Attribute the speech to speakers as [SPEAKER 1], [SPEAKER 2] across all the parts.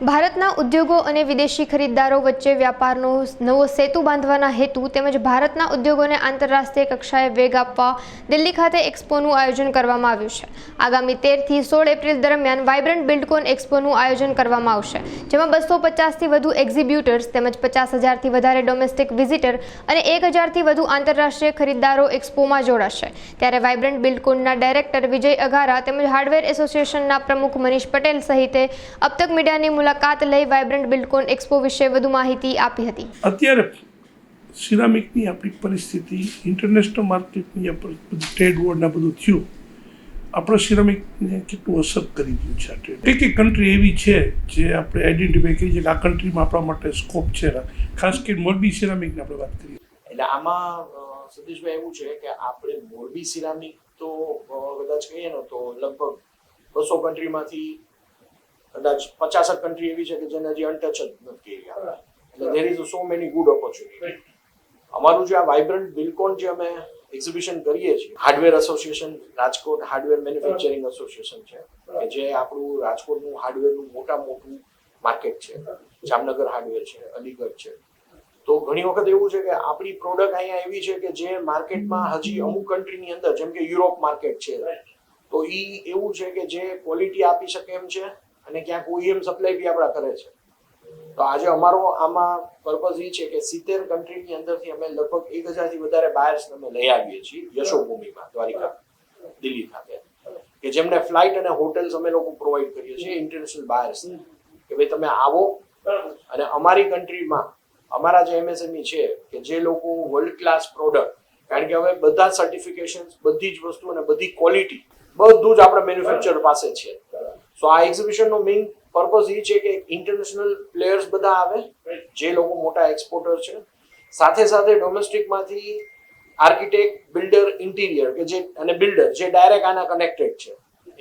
[SPEAKER 1] ભારતના ઉદ્યોગો અને વિદેશી ખરીદદારો વચ્ચે વ્યાપારનો નવો સેતુ બાંધવાના હેતુ તેમજ ભારતના ઉદ્યોગોને આંતરરાષ્ટ્રીય કક્ષાએ વેગ આપવા દિલ્હી ખાતે એક્સપોનું આયોજન કરવામાં આવ્યું છે. આગામી તેરથી સોળ એપ્રિલ દરમિયાન વાઇબ્રન્ટ બિલ્ડકોન એક્સપોનું આયોજન કરવામાં આવશે, જેમાં બસો પચાસથી વધુ એક્ઝિબ્યુટર્સ તેમજ પચાસ હજારથી વધારે ડોમેસ્ટિક વિઝિટર અને એક હજારથી વધુ આંતરરાષ્ટ્રીય ખરીદદારો એક્સપોમાં જોડાશે. ત્યારે વાઇબ્રન્ટ બિલ્ડકોનના ડાયરેક્ટર વિજય અઘારા તેમજ હાર્ડવેર એસોસિએશનના પ્રમુખ મનીષ પટેલ સહિતે અબતક મીડિયાની મુલાકાત લઈ વાઇબ્રન્ટ બિલ્ડકોન એક્સપો વિશે વધુ માહિતી આપી હતી.
[SPEAKER 2] અત્યારે સિરામિકની આપણી પરિસ્થિતિ ઇન્ટરનેશનલ માર્કેટની ટ્રેડ વોરના બધું થયું. આપણો સિરામિકને કેટલું અસર કરી દીધું છે આ ટ્રેડ એક એક કન્ટ્રી એવી છે જે આપણે આઈડેન્ટિફાઈ કરી છે કે આ કન્ટ્રીમાં આપણા માટે સ્કોપ છે. ખાસ કરીને મોરબી સિરામિકની આપણે વાત કરીએ.
[SPEAKER 3] એટલે આમાં સતીશભાઈ એવું છે કે આપણે મોરબી સિરામિક તો કદાચ કહીએ ને તો લગભગ બસો કન્ટ્રીમાંથી કદાચ પચાસ કન્ટ્રી એવી છે કે જેને હજી અનટચ જ નથી એટલે there is so many good opportunity અમારું જે આ વાઇબ્રન્ટ બિલકોન જે અમે એક્ઝિબિશન કરીએ છીએ hardware association Rajkot hardware manufacturing association છે કે જે આપણું રાજકોટનું હાર્ડવેરનું મોટા મોટું માર્કેટ છે જામનગર હાર્ડવેર છે અલીગઢ છે. તો ઘણી વખત એવું છે કે આપણી પ્રોડક્ટ અહીંયા એવી છે કે જે માર્કેટમાં હજી અમુક કન્ટ્રીની અંદર જેમ કે યુરોપ માર્કેટ છે. તો ઈ એવું છે કે જે ક્વોલિટી આપી શકે એમ છે અને ક્યાંક ઓઈએમ સપ્લાય બી આપણા કરે છે. તો આજે અમારો આમાં પર્પઝ એ છે કે સિત્તેર કન્ટ્રીની અંદરથી અમે લગભગ એક હજારથી વધારે બાયર્સ અમે લઈ આવીએ છીએ યશોભૂમિમાં, દ્વારિકા, દિલ્હી ખાતે. કે જેમને ફ્લાઇટ અને હોટેલ્સ અમે લોકો પ્રોવાઈડ કરીએ છીએ ઇન્ટરનેશનલ બાયર્સ કે ભાઈ તમે આવો અને અમારી કન્ટ્રીમાં અમારા જે એમએસએમઈ છે કે જે લોકો વર્લ્ડ ક્લાસ પ્રોડક્ટ કારણ કે હવે બધા સર્ટિફિકેશન બધી જ વસ્તુ અને બધી ક્વોલિટી બધું જ આપણા મેન્યુફેક્ચર પાસે છે. સો આ એક્ઝિબિશનનો મેઇન પર્પઝ એ છે કે ઇન્ટરનેશનલ પ્લેયર્સ બધા આવે જે લોકો મોટા એક્સપોર્ટર છે. સાથે સાથે ડોમેસ્ટિકમાંથી આર્કિટેક્ટ બિલ્ડર ઇન્ટિરિયર કે જે અને બિલ્ડર જે ડાયરેક્ટ આના કનેક્ટેડ છે.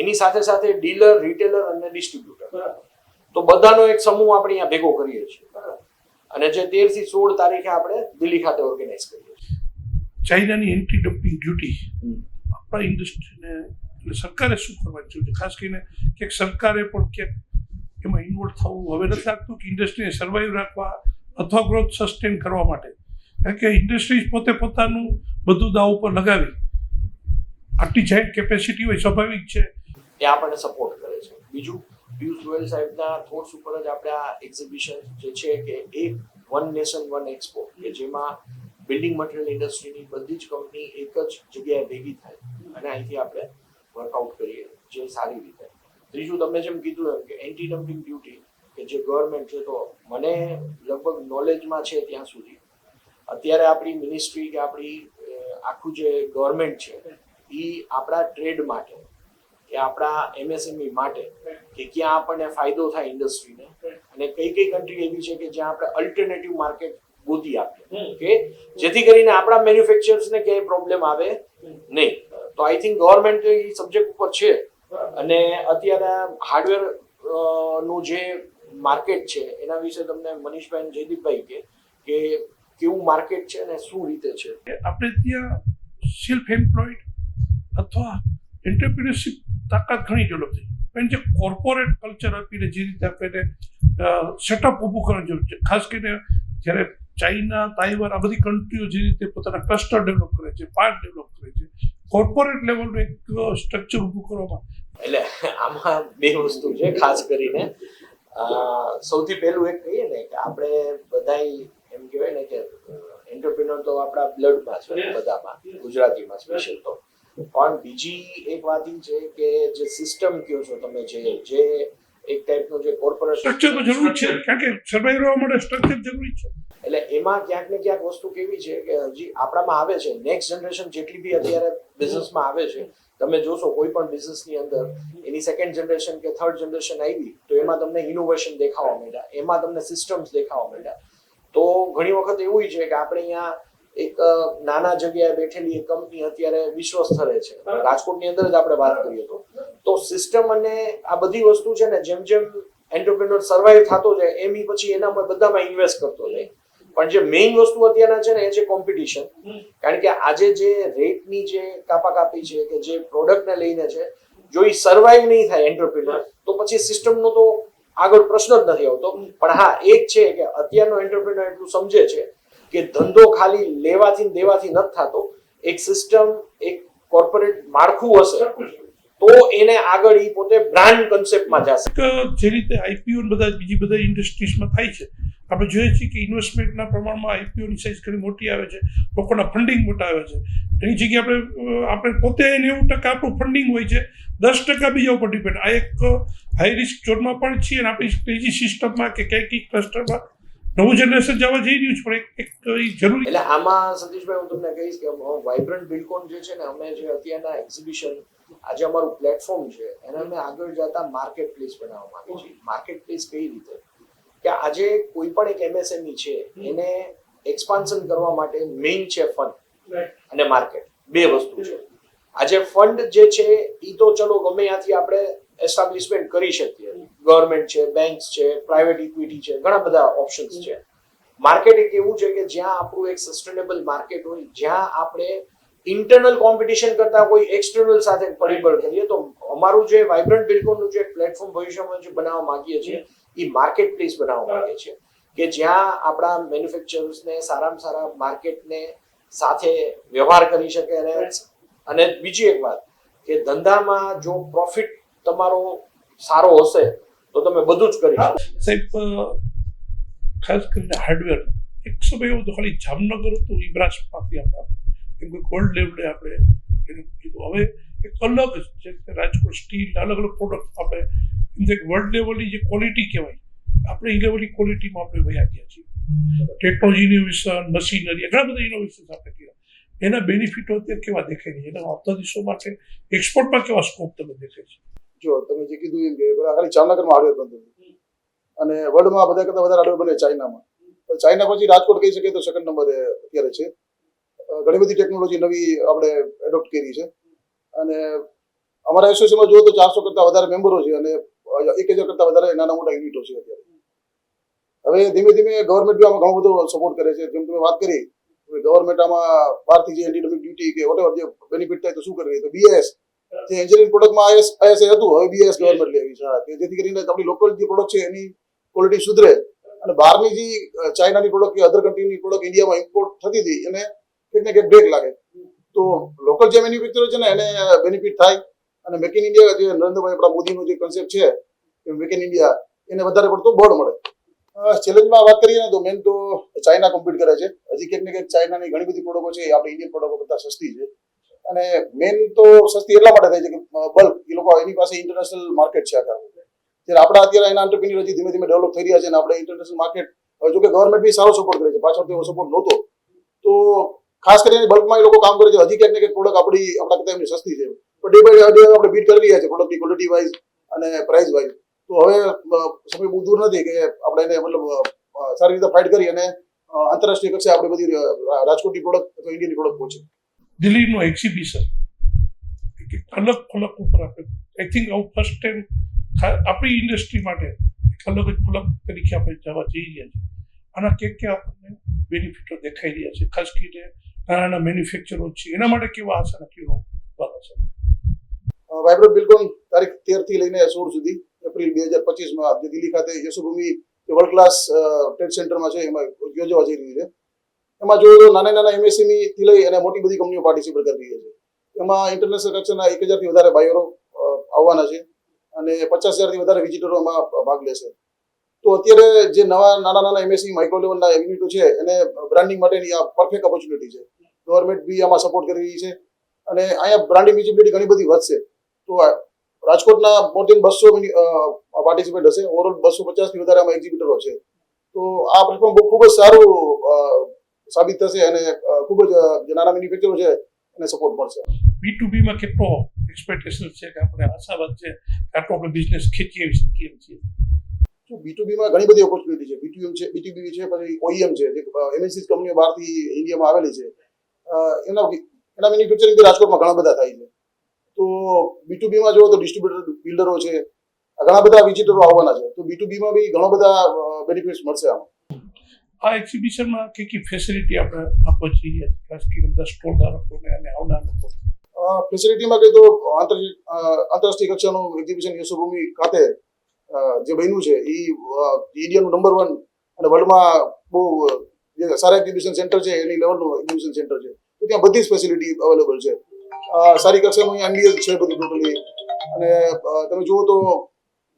[SPEAKER 3] એની સાથે સાથે ડીલર રિટેલર અને ડિસ્ટ્રીબ્યુટર તો બધાનો એક સમૂહ આપણે અહીંયા ભેગો કરીએ છીએ. અને જે તેરથી સોળ તારીખે આપણે દિલ્હી ખાતે ઓર્ગેનાઇઝ કરીએ છીએ.
[SPEAKER 2] ચાઇનાની એન્ટી ડમ્પિંગ ડ્યુટી આપણા ઇન્ડસ્ટ્રીને એટલે સરકારે શું કરવાની જરૂર છે ખાસ કરીને ક્યાંક સરકારે પણ ક્યાંક એમાં ઇન્વોલ્વ થવું હવે નથી લાગતું કે ઇન્ડસ્ટ્રીને સર્વાઈવ રાખવા અથવા ગ્રોથ સસ્ટેન કરવા માટે. કારણ કે ઇન્ડસ્ટ્રીઝ પોતે પોતાનું બધું દાવ ઉપર લગાવી. આટલી જાહેર કેપેસિટી હોય સ્વાભાવિક છે.
[SPEAKER 3] એ આપણને સપોર્ટ કરે છે. બીજું, પિયુષ ગોયલ સાહેબના થોટ્સ ઉપર જ આપણે આ એક્ઝિબિશન જે છે કે એક વન નેશન વન એક્સપો કે જેમાં બિલ્ડિંગ મટીરિયલ ઇન્ડસ્ટ્રીની બધી જ કંપની એક જ જગ્યાએ ભેગી થાય. અને અહીંથી આપણે વર્કઆઉટ કરીએ જે સારી રીતે. ત્રીજું તમે જેમ કીધું એમ કે એન્ટી ડમ્પિંગ ડ્યુટી કે જે ગવર્મેન્ટ છે તો મને લગભગ નોલેજમાં છે ત્યાં સુધી. અત્યારે આપણી મિનિસ્ટ્રી કે આપણી આખું જે ગવર્મેન્ટ છે એ આપણા ટ્રેડ માટે કે આપણા એમએસએમઈ માટે કે ક્યાં આપણને ફાયદો થાય ઇન્ડસ્ટ્રીને અને કઈ કઈ કન્ટ્રી એવી છે કે જ્યાં આપણે અલ્ટરનેટિવ માર્કેટ ગોતી આપીએ. કે જેથી કરીને આપણા મેન્યુફેક્ચરર્સને ક્યાંય પ્રોબ્લેમ આવે નહીં. તો આઈ થિંક ગવર્મેન્ટ એ સબ્જેક્ટ ઉપર છે. અને અત્યારે હાર્ડવેરનું જે માર્કેટ છે એના વિશે તમને મનીષભાઈ જયદીપભાઈ કે કે કેવું માર્કેટ છે અને શું રીતે છે?
[SPEAKER 2] આપણે ત્યાં સેલ્ફ એમ્પ્લોયડ અથવા એન્ટરપ્રિનરશિપ તાકાત ઘણી ડેવલપ થઈ પણ જે કોર્પોરેટ કલ્ચર આપીને જે રીતે આપણે સેટઅપ ઊભું કરવાની જરૂર છે. ખાસ કરીને જ્યારે ચાઇના તાઇવાન આ બધી કન્ટ્રીઓ જે રીતે પોતાના ક્લસ્ટર ડેવલપ કરે છે પાર્ક ડેવલપ કોર્પોરેટ લેવલનું એક સ્ટ્રક્ચર ઊભું કરવામાં
[SPEAKER 3] એટલે આમાં બે વસ્તુ છે ખાસ કરીને સૌથી પહેલું એક કહીએ ને કે આપણે બધાય એમ કહેવાય ને કે એન્ટરપ્રિનર તો આપણા બ્લડમાં છે બધામાં ગુજરાતીમાં સ્પેશિયલ તો. પણ બીજી એક વાત એ છે કે જે સિસ્ટમ કયો છો તમે જે જે એક ટાઈપનું જે કોર્પોરેટ
[SPEAKER 2] સ્ટ્રક્ચર તો જરૂરી છે કારણ કે સર્વાઈવ રહેવા માટે સ્ટ્રક્ચર જરૂરી છે.
[SPEAKER 3] એટલે એમાં ક્યાંક ને ક્યાંક વસ્તુ કેવી છે કે હજી આપણામાં આવે છે. નેક્સ્ટ જનરેશન જેટલી બી અત્યારે બિઝનેસમાં આવે છે, તમે જોશો કોઈ પણ બિઝનેસની અંદર, એની સેકન્ડ જનરેશન કે થર્ડ જનરેશન આવી, તો એમાં તમને ઇનોવેશન દેખાવા માંડ્યા, એમાં તમને સિસ્ટમ્સ દેખાવા માંડ્યા. તો ઘણી વખત એવું છે કે આપણે અહીંયા એક નાના જગ્યાએ બેઠેલી એક કંપની અત્યારે વિશ્વ સ્તરે છે. રાજકોટની અંદર જ આપણે વાત કરીએ તો. તો સિસ્ટમ અને આ બધી વસ્તુ છે ને, જેમ જેમ એન્ટરપ્રિનર સર્વાઈવ થતો જાય, એમ પછી એનામાં બધામાં ઇન્વેસ્ટ કરતો જાય. પણ જે મેઇન વસ્તુ અત્યારના છે ને એ છે કોમ્પિટિશન કારણ કે આજે જે રેટની જે કાપાકાપી છે કે જે પ્રોડક્ટને લઈને છે જો એ સર્વાઈવ નહીં થાય એન્ટરપ્રિનર તો પછી સિસ્ટમનો તો આગળ પ્રશ્ન જ નથી આવતો. પણ હા એક છે કે અત્યારનો એન્ટરપ્રિનર એટલું સમજે છે કે ધંધો ખાલી લેવાથી દેવાથી નથી થતો. એક સિસ્ટમ એક કોર્પોરેટ માળખું હશે. તો એને આગળ એ પોતે બ્રાન્ડ કન્સેપ્ટમાં જશે.
[SPEAKER 2] જે રીતે આઈપીઓ બધા બીજી બધા ઇન્ડસ્ટ્રીઝમાં થાય છે આપણે જોઈએ છીએ કે ઇન્વેસ્ટમેન્ટના પ્રમાણમાં આઈપીઓની સાઇઝ ઘણી મોટી આવે છે લોકોના ફંડિંગ મોટા આવે છે. એની જગ્યાએ આપણે આપણે પોતે નેવું ટકા આપણું ફંડિંગ હોય છે દસ ટકા બીજા ઉપર ડિપેન્ડ આ એક હાઈ રિસ્ક ઝોનમાં પણ છીએ અને આપણી ત્રીજી સિસ્ટમમાં કે કંઈક ક્લસ્ટરમાં નવું જનરેશન જવા જઈ રહ્યું છે પણ એક એક જરૂરી
[SPEAKER 3] એટલે આમાં સતીશભાઈ હું તમને કહીશ કે વાઇબ્રન્ટ બિલકોન જે છે ને અમે જે અત્યારના એક્ઝિબિશન આજે અમારું પ્લેટફોર્મ છે એને અમે આગળ જતા માર્કેટ પ્લેસ બનાવવા માંગીએ છીએ. માર્કેટ પ્લેસ કઈ રીતે? કે આજે કોઈ પણ એક એમએસએમઈ છે એને એક્સપાન્શન કરવા માટે મેઇન છે ફંડ અને માર્કેટ બે વસ્તુ છે. આજે ફંડ જે છે એ તો ચલો ગમે ત્યાંથી આપણે એસ્ટાબ્લિશમેન્ટ કરી શકીએ. ગવર્મેન્ટ છે બેંક્સ છે પ્રાઇવેટ ઇક્વિટી છે ઘણા બધા ઓપ્શન્સ છે. માર્કેટ એક એવું છે કે જ્યાં આપણું એક સસ્ટેનેબલ માર્કેટ હોય જ્યાં આપણે ઇન્ટરનલ કોમ્પિટિશન કરતા કોઈ એક્સટર્નલ સાથે પરિબળ કરીએ તો અમારું જે વાઇબ્રન્ટ બિલકોનનું જે પ્લેટફોર્મ ભવિષ્યમાં જે બનાવવા માંગીએ છીએ એ માર્કેટ પ્લેસ બનાવવા માંગીએ છીએ. કે જ્યાં આપણા મેન્યુફેક્ચરર્સને સારામાં સારા માર્કેટને સાથે વ્યવહાર કરી શકે અને અને બીજી એક વાત કે ધંધામાં જો પ્રોફિટ તમારો સારો હશે તો તમે બધું જ કરી શકો.
[SPEAKER 2] સાહેબ ખાસ કરીને હાર્ડવેર એક સમય એવું તો ખાલી જામનગર હતું ઇબ્રાસમાંથી આપણે કેમ કોઈ ગોલ્ડ લેવલે આપણે એનું કીધું. હવે એક અલગ જેમ કે રાજકોટ સ્ટીલ અલગ અલગ પ્રોડક્ટ આપણે, એમ વર્લ્ડ લેવલની જે ક્વોલિટી કહેવાય, આપણે એ લેવલની ક્વોલિટીમાં આપણે વયા ગયા છીએ. ટેકનોલોજી ઇનોવેશન મશીનરી ઘણા બધા ઇનોવેશન આપણે કર્યા. એના બેનિફિટો અત્યારે કેવા દેખાય છે? એના આવતા દિવસો માટે એક્સપોર્ટમાં કેવા સ્કોપ તમે દેખાય છે?
[SPEAKER 4] જો, તમે જે કીધું એમ કે ખાલી જામનગરમાં હાર્ડવેર બંધ હતું. અને વર્લ્ડમાં બધા કરતા વધારે હાર્ડવેર બને ચાઇનામાં. ચાઇના પછી રાજકોટ કહી શકીએ તો સેકન્ડ નંબરે અત્યારે છે. ઘણી બધી ટેકનોલોજી નવી આપણે એડોપ્ટ કરી છે. અને અમારા એસોસિએશનમાં જુઓ તો ચારસો કરતા વધારે મેમ્બરો છે અને એક હજાર કરતા વધારે નાના મોટા યુનિટો છે અત્યારે. હવે ધીમે ધીમે ગવર્મેન્ટ બી આમાં ઘણો બધો સપોર્ટ કરે છે. જેમ તમે વાત કરી ગવર્મેન્ટ આમાં બહારથી જે એન્ટી ડ્યુટી કે વોટેવર જે બેનિફિટ થાય તો શું કરી? તો બીએસ જે એન્જિનિયરિંગ પ્રોડક્ટમાં આઈએસ આઈએસ હતું, હવે બીએસ ગવર્મેન્ટ લેવી છે. જેથી કરીને આપણી લોકલ જે પ્રોડક્ટ છે એની ક્વોલિટી સુધરે. અને બહારની જે ચાઇનાની પ્રોડક્ટ કે અધર કન્ટ્રીની પ્રોડક્ટ ઇન્ડિયામાં ઇમ્પોર્ટ થતી હતી, એને કંઈક ને બ્રેક લાગે. તો લોકલ જે મેન્યુફેક્ચર છે ને, એને બેનિફિટ થાય. અને મેક ઇન ઇન્ડિયા જે નરેન્દ્રભાઈ આપણા મોદીનો જે કન્સેપ્ટ છે મેક ઇન ઇન્ડિયા એને વધારે પડતો બળ મળે. ચેલેન્જમાં વાત કરીએ ને, તો મેન તો ચાઇના કોમ્પીટ કરે છે. હજી ક્યાંક ને ક્યાંક ચાઇનાની ઘણી બધી પ્રોડક્ટો છે આપણી ઇન્ડિયન પ્રોડક્ટો બધા સસ્તી છે. અને મેન તો સસ્તી એટલા માટે થાય છે કે બલ્ક એ લોકો એની પાસે ઇન્ટરનેશનલ માર્કેટ છે આખા. જ્યારે આપણા અત્યારે એના entrepreneur હજી ધીમે ધીમે ડેવલપ થઈ રહ્યા છે અને આપણે ઇન્ટરનેશનલ માર્કેટ જો કે ગવર્મેન્ટ બી સારો સપોર્ટ કરે છે. પાછળ એવો સપોર્ટ નહોતો. તો ખાસ કરીને બલ્કમાં એ લોકો કામ કરે છે. હજી ક્યાંક ને પ્રોડક્ટ આપણી, આપણા કરતા એમની સસ્તી છે. પણ ડે બાય ડે આપણે બીટ કરી રહ્યા છે પ્રોડક્ટની ક્વોલિટી વાઇઝ અને પ્રાઇસ વાઇઝ તો હવે સમય બહુ દૂર નથી કે આપણે એને મતલબ સારી રીતે ફાઇટ કરી અને આંતરરાષ્ટ્રીય કક્ષાએ આપણે બધી રાજકોટની પ્રોડક્ટ અથવા ઇન્ડિયનની પ્રોડક્ટ પહોંચે.
[SPEAKER 2] દિલ્હીનું એક્ઝિબિશન એક અલગ ફલક ઉપર આપણે આઈ થિંક આવું ફર્સ્ટ ટાઈમ આપણી ઇન્ડસ્ટ્રી માટે એક અલગ જ ફલક તરીકે આપણે જવા જઈ રહ્યા છીએ. આના ક્યાંક ક્યાં આપણને બેનિફિટો દેખાઈ રહ્યા છે? ખાસ કરીને નાના મેન્યુફેક્ચરો છે એના માટે કેવા વાત હશે
[SPEAKER 4] વાઇબ્રન્ટ બિલ્કોન તારીખ તેરથી લઈને સોળ સુધી, એપ્રિલ બે હજાર પચીસમાં જે દિલ્હી ખાતે યશુભૂમિ વર્લ્ડ ક્લાસ ટ્રેડ સેન્ટરમાં છે, એમાં યોજવા જઈ રહી છે. એમાં જો નાના નાના એમએસએમઈ થી લઈ અને મોટી બધી કંપનીઓ પાર્ટિસિપેટ કરી રહી છે. એમાં ઇન્ટરનેશનલ કક્ષાના એક હજારથી વધારે બાયરો આવવાના છે અને પચાસ હજારથી વધારે વિઝિટરો એમાં ભાગ લેશે. તો અત્યારે જે નવા, નાના નાના એમએસસી માઇક્રો લેવલના યુનિટો છે, એને બ્રાન્ડિંગ માટેની આ પરફેક્ટ ઓપોર્ચ્યુનિટી છે. ગવર્મેન્ટ બી આમાં સપોર્ટ કરી રહી છે. અને અહીંયા બ્રાન્ડિંગ વિઝિબિલિટી ઘણી બધી વધશે. તો રાજકોટના મોર દેન બસો પાર્ટિસિપેન્ટ હશે. ઓવરઓલ બસો પચાસથી વધારે આમાં એક્ઝિબિટરો છે. તો આ પ્લેટફોર્મ બહુ ખૂબ જ સારું સાબિત થશે અને ખૂબ જ નાના મેન્યુફેક્ચરો છે, એને સપોર્ટ મળશે.
[SPEAKER 2] બી ટુ બીમાં કેટલો એક્સપેક્ટેશન છે કે આપણે આશાવાદ છે આટલો આપણે બિઝનેસ ખેંચી શકીએ છીએ?
[SPEAKER 4] તો B2B માં ઘણી બધી ઓપોર્ચ્યુનિટી છે. બીટીએમ છે બીટીબી છે પછી ઓઈએમ છે જે એમએનસી કંપનીઓ બહારથી ઇન્ડિયામાં આવેલી છે. એના એના મેન્યુફેક્ચરિંગ રાજકોટમાં ઘણા બધા થાય છે. તો B2B માં જુઓ તો ડિસ્ટ્રીબ્યુટર બિલ્ડરો છે ઘણા બધા વિઝિટરો આવવાના છે. તો B2B માં બી ઘણા બધા બેનિફિટ્સ મળશે આમાં.
[SPEAKER 2] આ એક્ઝિબિશનમાં કઈ કઈ ફેસિલિટી આપણે આપવા જોઈએ? ખાસ કરીને બધા સ્ટોલ ધારકોને અને આવનાર લોકો.
[SPEAKER 4] ફેસિલિટીમાં કહી તો આંતરરાષ્ટ્રીય કક્ષાનું એક્ઝિબિશન યશોભૂમિ ખાતે જે બન્યું છે એ ઇન્ડિયાનું નંબર વન અને વર્લ્ડમાં બહુ, જે સારા એક્ઝિબિશન સેન્ટર છે, એની લેવલનું એક્ઝિબિશન સેન્ટર છે. તો ત્યાં બધી જ ફેસિલિટી અવેલેબલ છે. સારી કક્ષાનું અહીંયા છે બધું ટોટલી અને તમે જુઓ તો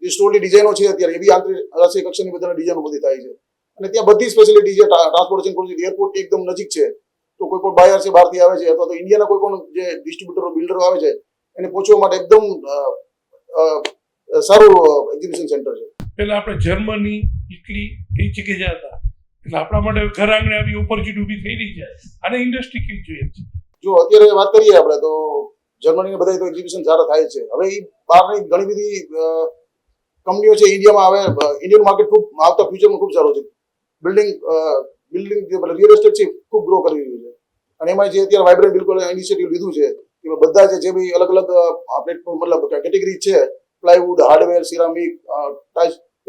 [SPEAKER 4] જે સ્ટોરની ડિઝાઇનો છે અત્યારે એવી આંતરરાષ્ટ્રીય કક્ષાની બધાની ડિઝાઇનો બધી થાય છે. અને ત્યાં બધી જ ફેસિલિટી છે ટ્રાન્સપોર્ટેશન કોલેજ એરપોર્ટ એકદમ નજીક છે. તો કોઈ પણ બાયર છે, બહારથી આવે છે, અથવા તો ઇન્ડિયાના કોઈ પણ જે ડિસ્ટ્રીબ્યુટરો બિલ્ડરો આવે છે, એને પહોંચવા માટે એકદમ સારું એક્ઝિબિશન સેન્ટર છે.
[SPEAKER 2] પહેલા આપણે જર્મની ઇટલી એ જગ્યાએ હતા. એટલે આપણા માટે ઘર આંગણે આવી ઓપોર્ચ્યુનિટી ઊભી થઈ રહી છે. અને ઇન્ડસ્ટ્રી કેવી જોઈએ છે?
[SPEAKER 4] જો અત્યારે વાત કરીએ આપણે તો જર્મનીને બધા તો એક્ઝિબિશન સારા થાય છે. હવે એ બહારની ઘણી બધી કંપનીઓ છે ઇન્ડિયામાં આવે ઇન્ડિયન માર્કેટ ખૂબ આવતા ફ્યુચરમાં ખૂબ સારું છે. બિલ્ડિંગ બિલ્ડિંગ રિયલ એસ્ટેટ છે ખૂબ ગ્રો કરી રહ્યું છે. અને એમાં જે અત્યારે વાઇબ્રન્ટ બિલકુલ ઇનિશિયેટિવ લીધું છે કે બધા જે જે બી અલગ અલગ પ્લેટફોર્મ મતલબ કેટેગરી છે પ્લાયવુડ હાર્ડવેર સિરામિક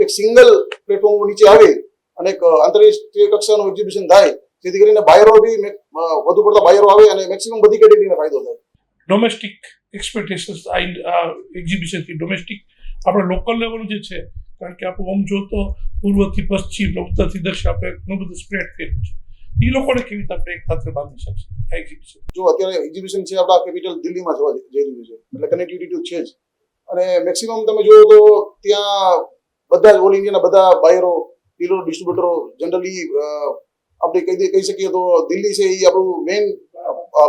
[SPEAKER 4] એક સિંગલ પ્લેટફોર્મ નીચે આવે અને એક આંતરરાષ્ટ્રીય કક્ષાનું એક્ઝિબિશન થાય જેથી કરીને બાયરો બી વધુ પડતા બાયરો આવે અને મેક્સિમમ બધી કેટેગરીને ફાયદો થાય.
[SPEAKER 2] ડોમેસ્ટિક એક્સપેક્ટેશન્સ આ એક્ઝિબિશનથી ડોમેસ્ટિક આપણે લોકલ લેવલ જે છે કારણ કે આપણું આમ જો તો પૂર્વથી પશ્ચિમ ઉત્તરથી દક્ષિણ આપણે ઘણું બધું સ્પ્રેડ થયેલું છે. એ લોકોને કેવી રીતે આપણે એક સાથે બાંધી શકશે આ એક્ઝિબિશન
[SPEAKER 4] જો અત્યારે એક્ઝિબિશન છે આપણા કેપિટલ દિલ્હીમાં જવા જઈ રહ્યું છે એટલે કનેક્ટિવિટી તો છે જ. અને મેક્સિમમ તમે જુઓ તો ત્યાં બધા જ ઓલ ઇન્ડિયાના બધા બાયરો ડીલરો ડિસ્ટ્રીબ્યુટરો જનરલી આપણે કહી કહી શકીએ તો દિલ્હી છે એ આપણું મેઇન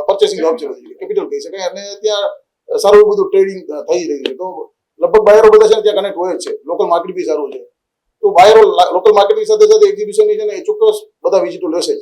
[SPEAKER 4] પરચેસિંગ હબ છે કેપિટલ કહી શકાય. અને ત્યાં સારું બધું ટ્રેડિંગ થઈ રહ્યું છે. તો લગભગ બાયરો બધા છે ને ત્યાં કનેક્ટ હોય જ છે. લોકલ માર્કેટ બી સારું છે. તો બાયરો લોકલ માર્કેટની સાથે સાથે એક્ઝિબિશનની છે ને એ ચોક્કસ બધા વિઝિટો લેશે જ.